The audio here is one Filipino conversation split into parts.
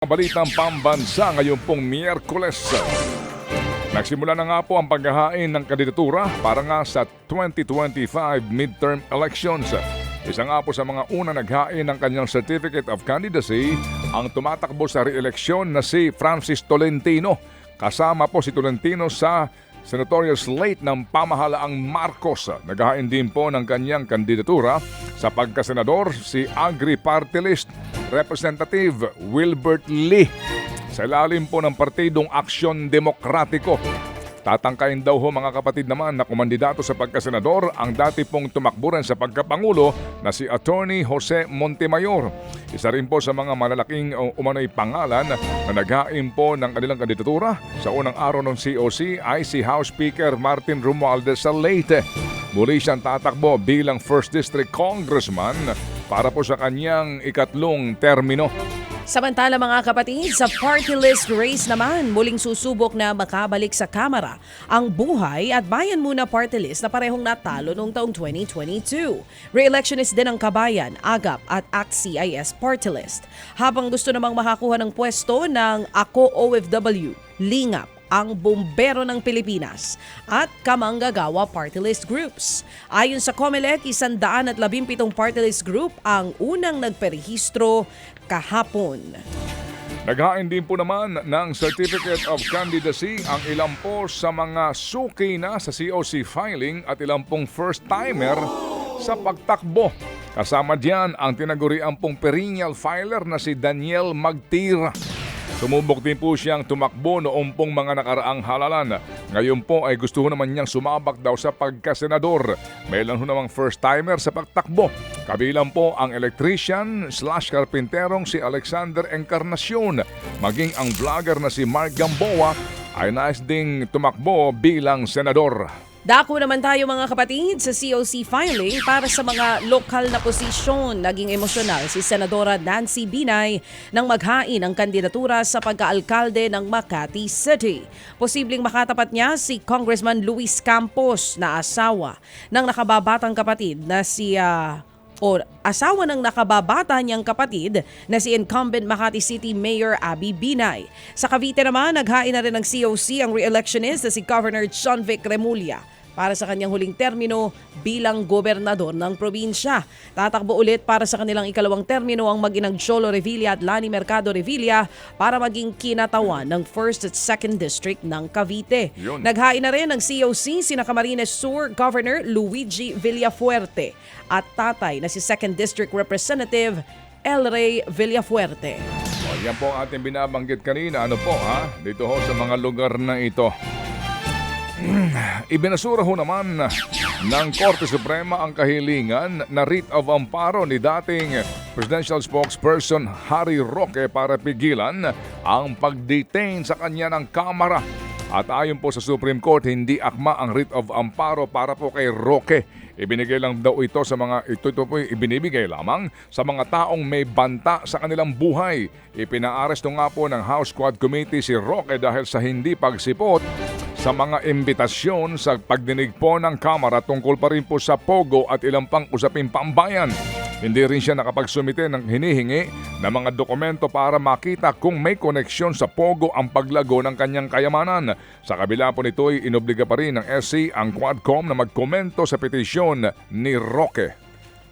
Balitang pambansa ngayon pong Miyerkules. Nagsimula na nga po ang paghahain ng kandidatura para nga sa 2025 midterm elections. Isa nga po sa mga una naghain ng kanyang Certificate of Candidacy ang tumatakbo sa re-eleksyon na si Francis Tolentino. Kasama po si Tolentino sa senatorial slate ng pamahalaang Marcos. Naghahain din po ng kanyang kandidatura sa pagkasenador si Agri Party List Representative Wilbert Lee sa ilalim po ng Partidong Aksyon Demokratiko. Tatangkayin daw ho mga kapatid naman na kumandidato sa pagkasenador ang dati pong tumakbo rin sa pagkapangulo na si Attorney Jose Montemayor. Isa rin po sa mga malalaking o umano'y pangalan na naghain po ng kanilang kandidatura sa unang araw ng COC ay si House Speaker Martin Romualdez Salete. Muli siyang tatakbo bilang First District Congressman para po sa kanyang ikatlong termino. Samantala mga kapatid, sa party list race naman, muling susubok na makabalik sa Kamara ang buhay at bayan muna party list na parehong natalo noong taong 2022. Re-electionist din ang Kabayan, AGAP at ACT-CIS party list. Habang gusto namang makakuha ng pwesto ng Ako OFW, Lingap, ang Bombero ng Pilipinas at Kamanggagawa Party List Groups. Ayon sa COMELEC, isandaan at labimpitong party list group ang unang nagperehistro kahapon. Naghain din po naman ng Certificate of Candidacy ang ilang po sa mga suki na sa COC filing at ilang pong first-timer sa pagtakbo. Kasama diyan ang tinaguriang pong perennial filer na si Daniel Magtira. Sumubok din po siyang tumakbo noong pong mga nakaraang halalan. Ngayon po ay gusto naman niyang sumabak daw sa pagkasenador. May lang ho namang first-timer sa pagtakbo. Kabilang po ang electrician slash karpinterong si Alexander Encarnacion. Maging ang vlogger na si Mark Gamboa ay nais ding tumakbo bilang senador. Dako naman tayo mga kapatid sa COC filing para sa mga lokal na posisyon. Naging emosyonal si Senadora Nancy Binay nang maghain ang kandidatura sa pagkaalkalde ng Makati City. Posibleng makatapat niya si Congressman Luis Campos na asawa ng nakababatang kapatid na si ah, o asawa ng nakababata niyang kapatid na si incumbent Makati City Mayor Abby Binay. Sa Cavite naman, naghain na rin ng COC ang re-electionist na si Governor John Vic Remulla para sa kanyang huling termino bilang gobernador ng probinsya. Tatakbo ulit para sa kanilang ikalawang termino ang mag-inang Cholo Revilla at Lani Mercado Revilla para maging kinatawan ng 1st at 2nd District ng Cavite. Yun. Naghain na rin ng COC sina Camarines Sur Governor Luigi Villafuerte at tatay na si 2nd District Representative El Rey Villafuerte. O, yan po ang ating binabanggit kanina. Ano po ha? Dito ho sa mga lugar na ito. Ibinasura ho naman ng Korte Suprema ang kahilingan na writ of amparo ni dating presidential spokesperson Harry Roque para pigilan ang pag-detain sa kanya ng Kamara. At ayon po sa Supreme Court, hindi akma ang writ of amparo para po kay Roque. Ibinigay lang daw ito sa mga ito, ito po ibinibigay lamang sa mga taong may banta sa kanilang buhay. Ipinaaresto nga po ng House Squad Committee si Roque dahil sa hindi pagsipot sa mga imbitasyon sa pagdinig po ng Kamara tungkol pa rin po sa Pogo at ilang pang usaping pambayan. Hindi rin siya nakapagsumite ng hinihingi na mga dokumento para makita kung may koneksyon sa Pogo ang paglago ng kanyang kayamanan. Sa kabila po nito ay inobliga pa rin ng SC ang Quadcom na magkomento sa petisyon ni Roque.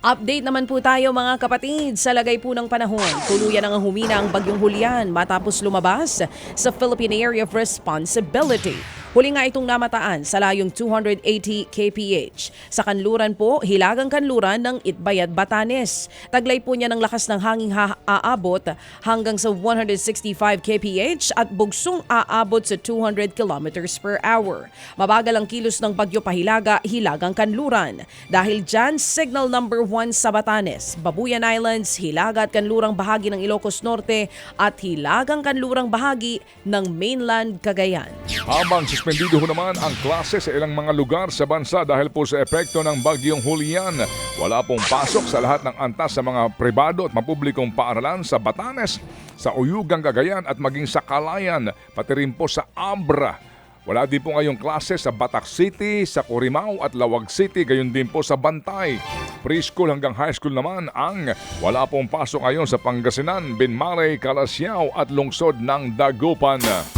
Update naman po tayo mga kapatid sa lagay po ng panahon. Tuluyan ang humina ang bagyong Julian matapos lumabas sa Philippine Area of Responsibility. Huli nga itong namataan sa layong 280 kph. Sa kanluran po, hilagang kanluran ng Itbayat, Batanes. Taglay po niya ng lakas ng hanging ha- aabot hanggang sa 165 kph at bugsong aabot sa 200 kilometers per hour. Mabagal ang kilos ng bagyo pahilaga, hilagang kanluran. Dahil dyan, signal number 1 sa Batanes, Babuyan Islands, hilaga at kanlurang bahagi ng Ilocos Norte at hilagang kanlurang bahagi ng mainland Cagayan. Habang suspendido ho naman ang klase sa ilang mga lugar sa bansa dahil po sa epekto ng bagyong Julian. Wala pong pasok sa lahat ng antas sa mga pribado at mapublikong paaralan sa Batanes, sa Uyugang Cagayan at maging sa Kalayan, pati rin po sa Abra. Wala din po ngayong klase sa Batak City, sa Corimao at Lawag City, gayon din po sa Bantay. Preschool hanggang high school naman ang wala pong pasok ngayon sa Pangasinan, Binmalay, Calasiao at lungsod ng Dagupan.